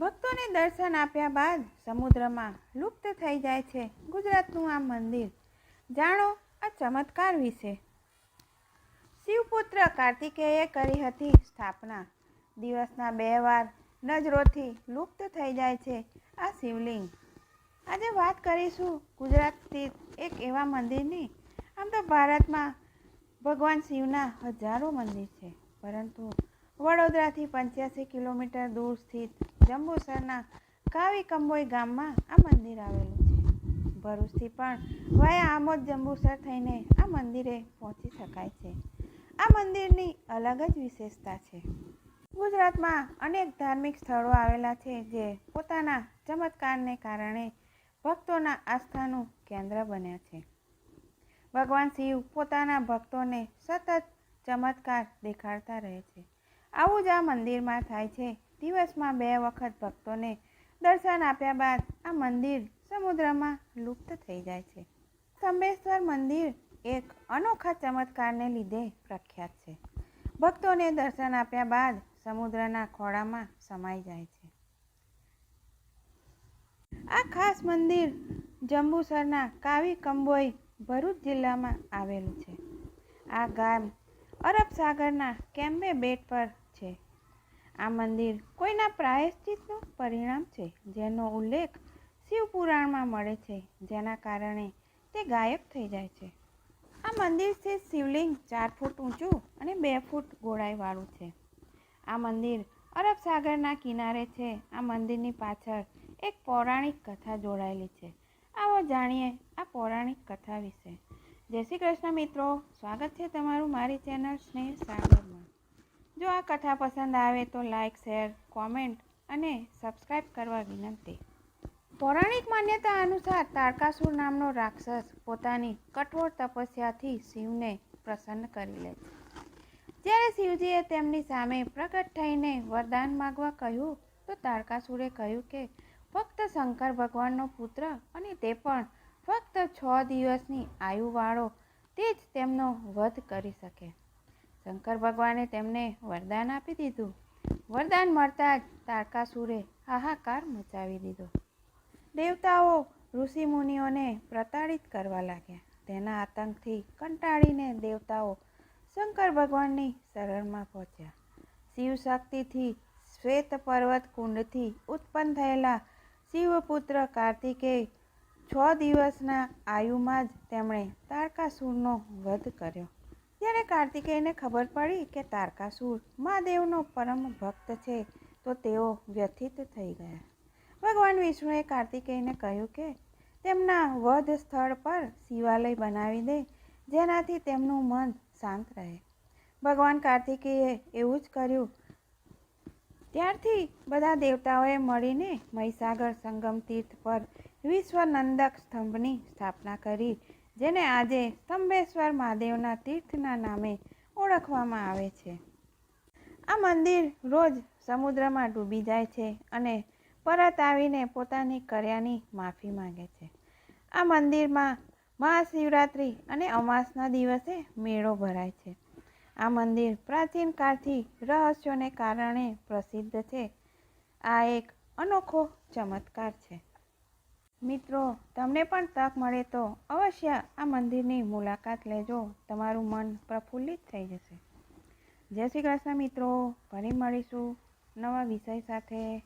ભક્તોને દર્શન આપ્યા બાદ સમુદ્રમાં લુપ્ત થઈ જાય છે ગુજરાતનું આ મંદિર. જાણો આ ચમત્કાર વિશે. શિવપુત્ર કાર્તિકેયે કરી હતી સ્થાપના. દિવસના બે વાર નજરોથી લુપ્ત થઈ જાય છે આ શિવલિંગ. આજે વાત કરીશું ગુજરાત સ્થિત એક એવા મંદિરની. આમ તો ભારતમાં ભગવાન શિવના હજારો મંદિર છે. પરંતુ વડોદરાથી પંચ્યાસી કિલોમીટર દૂર સ્થિત જંબુસરના કાવી કંબોઈ ગામમાં આ મંદિર આવેલું છે. ભરૂચથી પણ વયા આમોદ જંબુસર થઈને આ મંદિરે પહોંચી શકાય છે. આ મંદિરની અલગ જ વિશેષતા છે. ગુજરાતમાં અનેક ધાર્મિક સ્થળો આવેલા છે જે પોતાના ચમત્કારને કારણે ભક્તોના આસ્થાનું કેન્દ્ર બન્યા છે. ભગવાન શિવ પોતાના ભક્તોને સતત ચમત્કાર દેખાડતા રહે છે. આવું જ આ મંદિરમાં થાય છે દિવસમાં બે વખત ભક્તોને દર્શન આપ્યા બાદ આ મંદિર સમુદ્રમાં લુપ્ત થઈ જાય છે. સંબેશ્વર મંદિર એક અનોખા ચમત્કારને લીધે પ્રખ્યાત છે. ભક્તોને દર્શન આપ્યા બાદ સમુદ્રના ખોળામાં સમાઈ જાય છે. આ ખાસ મંદિર જંબુસરના કાવી કંબોઈ ભરૂચ જિલ્લામાં આવેલું છે. આ ગામ અરબ સાગરના કેમ્બે બેટ પર છે. આ મંદિર કોઈના પ્રાયશ્ચિતનું પરિણામ છે, જેનો ઉલ્લેખ શિવપુરાણમાં મળે છે, જેના કારણે તે ગાયબ થઈ જાય છે. આ મંદિર છે શિવલિંગ ચાર ફૂટ ઊંચું અને બે ફૂટ ગોળાઈવાળું છે. આ મંદિર અરબ સાગરના કિનારે છે. આ મંદિરની પાછળ એક પૌરાણિક કથા જોડાયેલી છે. આવો જાણીએ આ પૌરાણિક કથા વિશે. જય શ્રી કૃષ્ણ મિત્રો. સ્વાગત છે તમારું મારી ચેનલ સ્નેહ સાગરમાં. જો આ કથા પસંદ આવે તો લાઇક શેર કોમેન્ટ અને સબસ્ક્રાઈબ કરવા વિનંતી. પૌરાણિક માન્યતા અનુસાર તારકાસુર નામનો રાક્ષસ પોતાની કઠોર તપસ્યાથી શિવને પ્રસન્ન કરી લે જ્યારે શિવજીએ તેમની સામે પ્રગટ થઈને વરદાન માગવા કહ્યું, તો તારકાસુરે કહ્યું કે, ફક્ત શંકર ભગવાનનો પુત્ર અને તે પણ ફક્ત છ દિવસની આયુવાળો, તે જ તેમનો વધ કરી શકે. શંકર ભગવાને તેમને વરદાન આપી દીધું. વરદાન મળતા જ તારકાસુરે હાહાકાર મચાવી દીધો. દેવતાઓ, ઋષિમુનિઓને પ્રતાડિત કરવા લાગ્યા. તેના આતંકથી કંટાળીને દેવતાઓ શંકર ભગવાનની શરણમાં પહોંચ્યા. શિવ શક્તિથી શ્વેત પર્વત કુંડથી ઉત્પન્ન થયેલા શિવપુત્ર કાર્તિકે છ દિવસના આયુમાં જ તેમણે તારકાસુરનો વધ કર્યો. જ્યારે કાર્તિકેયને ખબર પડી કે તારકાસુર મહાદેવનો પરમ ભક્ત છે, તો તેઓ વ્યથિત થઈ ગયા. ભગવાન વિષ્ણુએ કાર્તિકેયને કહ્યું કે તેમના વધ સ્થળ પર શિવાલય બનાવી દે, જેનાથી તેમનું મન શાંત રહે. ભગવાન કાર્તિકેયે એવું જ કર્યું. ત્યારથી બધા દેવતાઓએ મળીને મહીસાગર સંગમ તીર્થ પર વિશ્વનંદક સ્તંભની સ્થાપના કરી જેને આજે સ્તંભેશ્વર મહાદેવના તીર્થના નામે ઓળખવામાં આવે છે. આ મંદિર રોજ સમુદ્રમાં ડૂબી જાય છે અને પરત આવીને પોતાની કર્યાની માફી માંગે છે. આ મંદિરમાં મહાશિવરાત્રિ અને અમાસના દિવસે મેળો ભરાય છે. આ મંદિર પ્રાચીન કાળથી રહસ્યોને કારણે પ્રસિદ્ધ છે. આ એક અનોખો ચમત્કાર છે. મિત્રો, તમને પણ તક મળે તો અવશ્ય આ મંદિરની મુલાકાત લેજો. તમારું મન પ્રફુલ્લિત થઈ જશે. જય શ્રી કૃષ્ણ મિત્રો, ફરી મળીશું નવા વિષય સાથે.